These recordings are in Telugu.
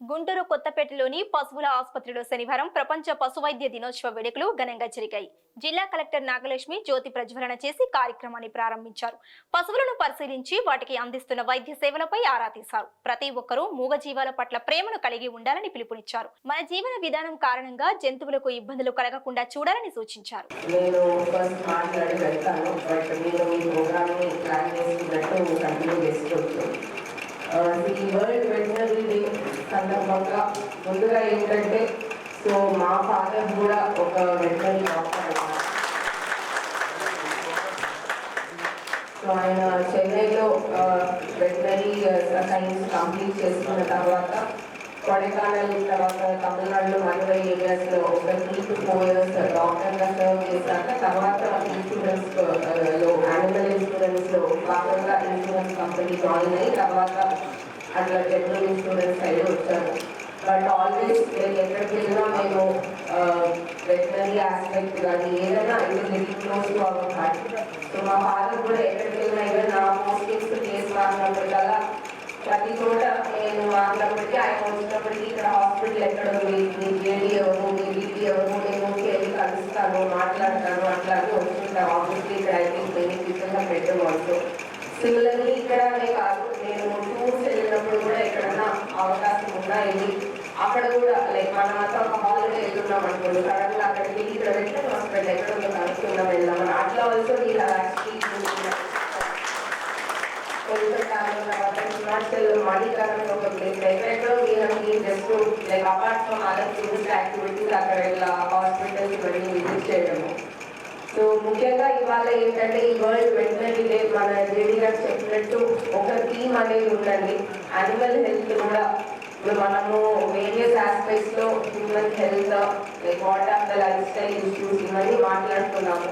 గుంటూరు కొత్తపేటలోని పశువుల ఆసుపత్రిలో శనివారం ప్రపంచ పశు వైద్య దినోత్సవ వేడుకలు ఘనంగా జరిగాయి. జిల్లా కలెక్టర్ నాగలక్ష్మి జ్యోతి ప్రజ్వలన చేసి కార్యక్రమాన్ని ప్రారంభించారు. పశువులను పరిశీలించి వాటికి అందిస్తున్న వైద్య సేవలపై ఆరా తీశారు. ప్రతి ఒక్కరూ మూగజీవాల పట్ల ప్రేమను కలిగి ఉండాలని పిలుపునిచ్చారు. మన జీవన విధానం కారణంగా జంతువులకు ఇబ్బందులు కలగకుండా చూడాలని సూచించారు. నేను సందర్భంగా ముందుగా ఏంటంటే సో మా ఫాదర్ కూడా ఒక వెటనరీ డాక్టర్ అన్నమాట సో ఆయన చెన్నైలో వెటనరీ సైన్స్ కంప్లీట్ చేసుకున్న తర్వాత కొడైకానల్ తర్వాత తమిళనాడులో మధురై ఏరియాస్లో ఒక త్రీ టు ఫోర్ ఇయర్స్ డాక్టర్గా సర్వ్ చేశాక తర్వాత ఇన్సూరెన్స్లో యానిమల్ ఇన్సూరెన్స్లో భాగంగా ఇన్సూరెన్స్ కంపెనీ జాయిన్ అయ్యి తర్వాత అట్లా జనరల్ ఇన్సూరెన్స్ సైడ్ వచ్చాను బట్ ఆల్వేస్ నేను ఎక్కడికి వెళ్ళినా నేను వెటనరీ ఆస్పెక్ట్ కానీ ఏదైనా ఇది living close to our heart so మా ఫాదర్ కూడా ఎక్కడికి వెళ్ళినా ఈవెన్ నా పోస్టింగ్స్ కేసు మారినప్పటికల్లా ప్రతి చోట నేను మారినప్పటికీ ఆయన వచ్చినప్పటికీ ఇక్కడ హాస్పిటల్ ఎక్కడ ఉంది మీ జేడీ ఎవరు మీ బీడీ ఎవరు నేను వెళ్ళి కలుస్తాను మాట్లాడతాను అట్లా అని వస్తుంటాను ఆబ్వియస్లీ ఇక్కడ ఐ థింక్ మెయిన్ పీపుల్గా పెట్టడం ఆల్సో సిమిలర్లీ ఇక్కడనే కాదు నేను టూర్స్ వెళ్ళినప్పుడు కూడా ఎక్కడన్నా అవకాశం ఉన్నా వెళ్ళి అక్కడ కూడా లైక్ మన మాత్రం ఒక హాలిడే వెళ్తున్నాం అనుకోండి. సడన్గా అక్కడికి వెళ్ళి ఇక్కడ వెళ్తే హాస్పిటల్ ఎక్కడ ఉందో కనుక్కుందాం వెళ్దామని అట్లా ఆల్సో వీళ్ళ కోల్కతాలో తర్వాత హిమాచల్ మణికరణ్ ఒక ప్లేస్ ఎక్కడెక్కడో వీళ్ళకి just like apart from other tourist activities అక్కడ ఇలా హాస్పిటల్స్ ఇవన్నీ విజిట్ చేయడము. సో ముఖ్యంగా ఇవాళ ఏంటంటే ఈ వరల్డ్ వెటనరీ డే మన జేడీ గారు చెప్పినట్టు ఒక థీమ్ అనేది ఉందండి. యానిమల్ హెల్త్ కూడా ఇప్పుడు మనము various ఆస్పెక్ట్స్లో human health like what of the life style issues ఇవన్నీ మాట్లాడుతున్నాము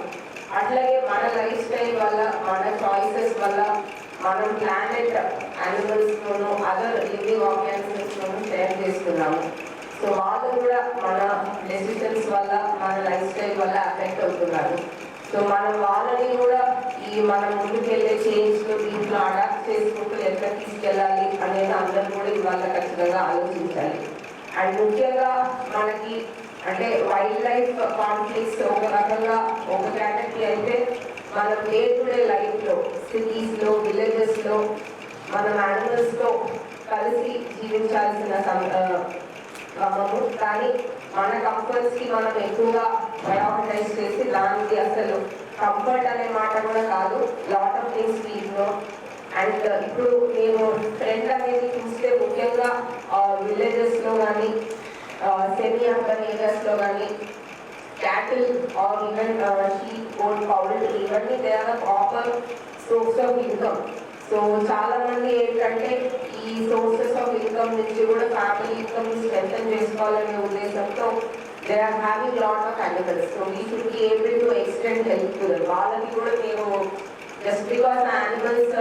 అట్లాగే మన లైఫ్ స్టైల్ వల్ల మన చాయిసెస్ వల్ల మనం ప్లానెట్ యానిమల్స్తోనూ అదర్ లివింగ్ ఆర్గానిజమ్స్తోనూ షేర్ చేస్తున్నాము. సో వాళ్ళు కూడా మన డెసిషన్స్ వల్ల మన లైఫ్ స్టైల్ వల్ల అఫెక్ట్ అవుతున్నారు. సో మనం వాళ్ళని కూడా ఈ మనం ముందుకెళ్ళే చేంజ్ దీంట్లో అడాప్ట్ చేసుకుంటూ ఎట్లా తీసుకెళ్ళాలి అనేది అందరూ కూడా ఇవాళ ఖచ్చితంగా ఆలోచించాలి. అండ్ ముఖ్యంగా మనకి అంటే వైల్డ్ లైఫ్ కాన్ఫ్లిక్ట్స్ ఒక రకంగా ఒక కేటగిరీ అయితే మనం డే టు డే లైఫ్లో సిటీస్లో విలేజెస్లో మనం యానిమల్స్తో కలిసి జీవించాల్సిన క్రమము. కానీ మన కంఫర్ట్స్కి మనం ఎక్కువగా ప్రయారిటైజ్ చేసి దానికి అసలు కంఫర్ట్ అనే మాట కూడా కాదు లాట్ ఆఫ్ థింగ్స్ వీటిలో అండ్ ఇప్పుడు నేను ట్రెండ్ అనేది చూస్తే ముఖ్యంగా విలేజెస్లో కానీ సెమీ అర్బన్ ఏరియాస్లో కానీ cattle or even sheep goat poultry ఇవన్నీ they are proper source of income so చాలా మంది ఏంటంటే ఈ సోర్సెస్ ఆఫ్ ఇన్కమ్ నుంచి కూడా ఫ్యామిలీ ఇన్కమ్ స్ట్రెంథన్ చేసుకోవాలనే ఉద్దేశంతో they are having lot of animals so we should be able to extend help to వాళ్ళకి కూడా మేము just because animals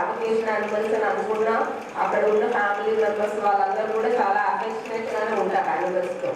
application animals అని అనుకున్నా అక్కడ ఉన్న ఫ్యామిలీ మెంబర్స్ వాళ్ళందరూ కూడా చాలా అఫెక్షనేట్ గానే ఉంటారు యానిమల్స్తో.